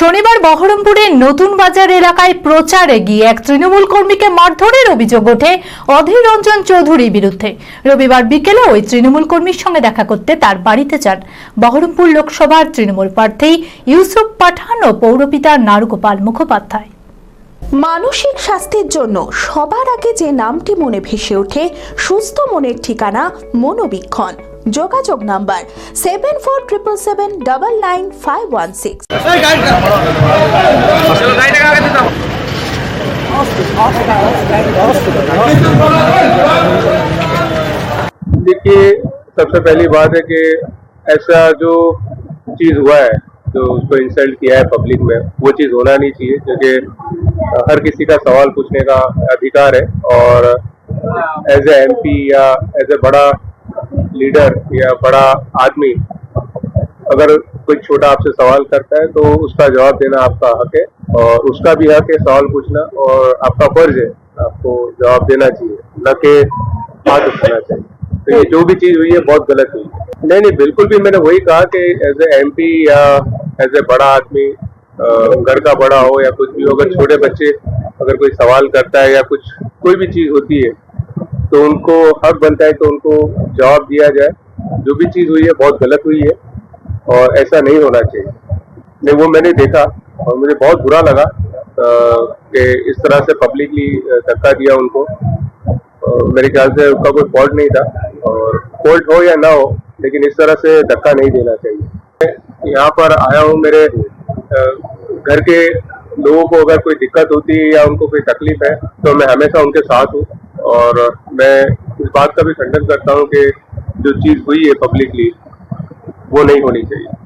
শনিবার বহরমপুরের নতুন বাজার এলাকায় প্রচারে গিয়ে এক তৃণমূল কর্মীকে মারধরের অভিযোগ ওঠে অধীর রঞ্জন চৌধুরীর বিরুদ্ধে। রবিবার বিকেলে ওই তৃণমূল কর্মীর সঙ্গে দেখা করতে তার বাড়িতে যান। বহরমপুর লোকসভার তৃণমূল প্রার্থী ইউসুফ পাঠান ও পৌরপিতা নারুগোপাল মুখোপাধ্যায়। মানসিক স্বাস্থ্যের জন্য সবার আগে যে নামটি মনে ভেসে ওঠে, সুস্থ মনের ঠিকানা মনোবীক্ষণ। যোগাযোগ number seven four triple seven double nine five one six चलो गाड़ी लगा के देता हूँ देखिए सबसे पहली बात है कि ऐसा जो चीज हुआ है जो उसको इंसल्ट किया है पब्लिक में वो चीज होना नहीं चाहिए क्योंकि अ, हर किसी का सवाल पूछने का अधिकार है और एज ए एमपी या एज ए बड़ा लीडर या बड़ा आदमी अगर कोई छोटा आपसे सवाल करता है तो उसका जवाब देना आपका हक है और उसका भी हक है सवाल पूछना और आपका फ़र्ज़ है आपको जवाब देना चाहिए, न के हाथ उठाना चाहिए। तो ये जो भी चीज़ हुई है, बहुत गलत हुई है। नहीं नहीं, बिल्कुल भी मैंने वही कहा कि एज ए एमपी या एज ए बड़ा आदमी घर का बड़ा हो या कुछ भी हो, अगर छोटे बच्चे अगर कोई सवाल करता है या कुछ, कोई भी चीज़ होती है तो उनको, हक बनता है तो उनको जवाब दिया जाए। जो भी चीज़ हुई है, बहुत गलत हुई है, और ऐसा नहीं होना चाहिए। नहीं, वो मैंने देखा, और मुझे बहुत बुरा लगा कि इस तरह से पब्लिकली धक्का दिया उनको। मेरे ख्याल से उसका कोई फॉल्ट नहीं था, और फॉल्ट हो या ना हो, लेकिन इस तरह से धक्का नहीं देना चाहिए। यहाँ पर आया हूँ, मेरे घर के लोगों को अगर कोई दिक्कत होती है या उनको कोई तकलीफ़ है तो मैं हमेशा उनके साथ हूँ, और मैं इस बात का भी खंडन करता हूँ कि जो चीज़ हुई है पब्लिकली वो नहीं होनी चाहिए।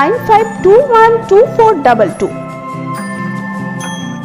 95212422